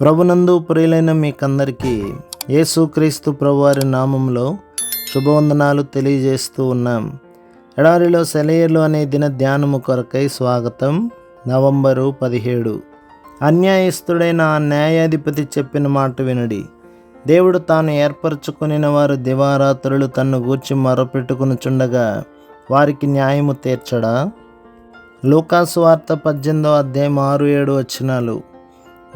ప్రభునందు ప్రియులైన మీకందరికీ యేసుక్రీస్తు ప్రభువారి నామంలో శుభవందనాలు తెలియజేస్తూ ఉన్నాం. ఎడారిలో సెలయర్లు అనే దిన ధ్యానము కొరకై స్వాగతం. నవంబరు పదిహేడు. అన్యాయస్తుడైన ఆ న్యాయాధిపతి చెప్పిన మాట వినడి. దేవుడు తాను ఏర్పరచుకుని వారు దివారాత్రులు తన్ను గూర్చి మొరపెట్టుకునుచుండగా వారికి న్యాయము తీర్చడా? లూకాసు వార్త పద్దెనిమిదో అధ్యాయం ఆరు ఏడు వచ్చినాలు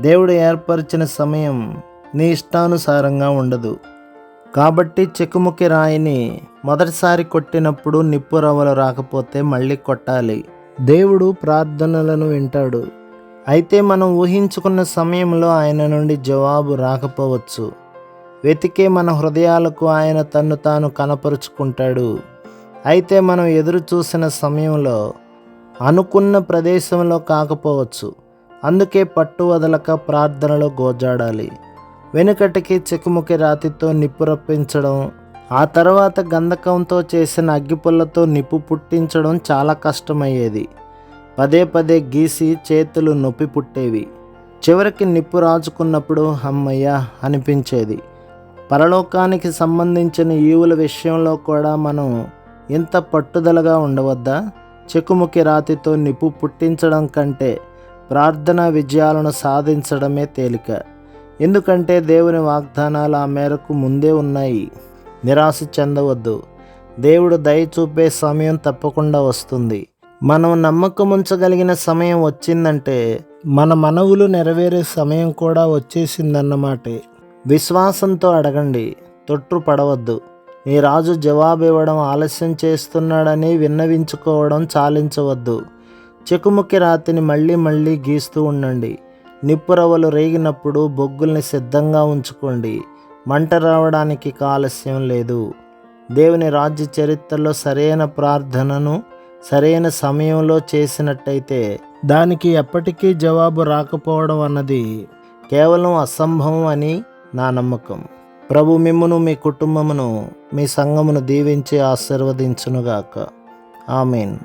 దేవుడు ఏర్పరిచిన సమయం నీ ఇష్టానుసారంగా ఉండదు. కాబట్టి చెక్కుముకి రాయిని మొదటిసారి కొట్టినప్పుడు నిప్పు రవ్వలు రాకపోతే మళ్ళీ కొట్టాలి. దేవుడు ప్రార్థనలను వింటాడు. అయితే మనం ఊహించుకున్న సమయంలో ఆయన నుండి జవాబు రాకపోవచ్చు. వెతికే మన హృదయాలకు ఆయన తన్ను తాను కనపరుచుకుంటాడు. అయితే మనం ఎదురు చూసిన సమయంలో అనుకున్న ప్రదేశంలో కాకపోవచ్చు. అందుకే పట్టు వదలక ప్రార్థనలో గోజాడాలి. వెనుకటికి చెకుముకి రాతితో నిప్పు రప్పించడం ఆ తర్వాత గంధకంతో చేసిన అగ్గిపుల్లతో నిప్పు పుట్టించడం చాలా కష్టమయ్యేది. పదే పదే గీసి చేతులు నొప్పి పుట్టేవి. చివరికి నిప్పు రాజుకున్నప్పుడు అమ్మయ్య అనిపించేది. పరలోకానికి సంబంధించిన ఈవుల విషయంలో కూడా మనం ఇంత పట్టుదలగా ఉండవద్దా? చెకుముకి రాతితో నిప్పు పుట్టించడం కంటే ప్రార్థనా విజయాలను సాధించడమే తేలిక. ఎందుకంటే దేవుని వాగ్దానాలు ఆ మేరకు ముందే ఉన్నాయి. నిరాశ చెందవద్దు. దేవుడు దయ చూపే సమయం తప్పకుండా వస్తుంది. మనం నమ్మకం ఉంచగలిగిన సమయం వచ్చిందంటే మన మనవులు నెరవేరే సమయం కూడా వచ్చేసిందన్నమాటే విశ్వాసంతో అడగండి. తొట్టు పడవద్దు. నీ రాజు జవాబు ఇవ్వడం ఆలస్యం చేస్తున్నాడని విన్నవించుకోవడం చాలించవద్దు. చెకుముక్కి రాతిని మళ్ళీ మళ్ళీ గీస్తూ ఉండండి. నిప్పురవ్వలు రేగినప్పుడు బొగ్గుల్ని సిద్ధంగా ఉంచుకోండి. మంట రావడానికి ఆలస్యం లేదు. దేవుని రాజ్య చరిత్రలో సరైన ప్రార్థనను సరైన సమయంలో చేసినట్టయితే దానికి ఎప్పటికీ జవాబు రాకపోవడం అన్నది కేవలం అసంభవం అని నా నమ్మకం. ప్రభు మిమ్మును మీ కుటుంబమును మీ సంఘమును దీవించి ఆశీర్వదించునుగాక. ఆమెన్.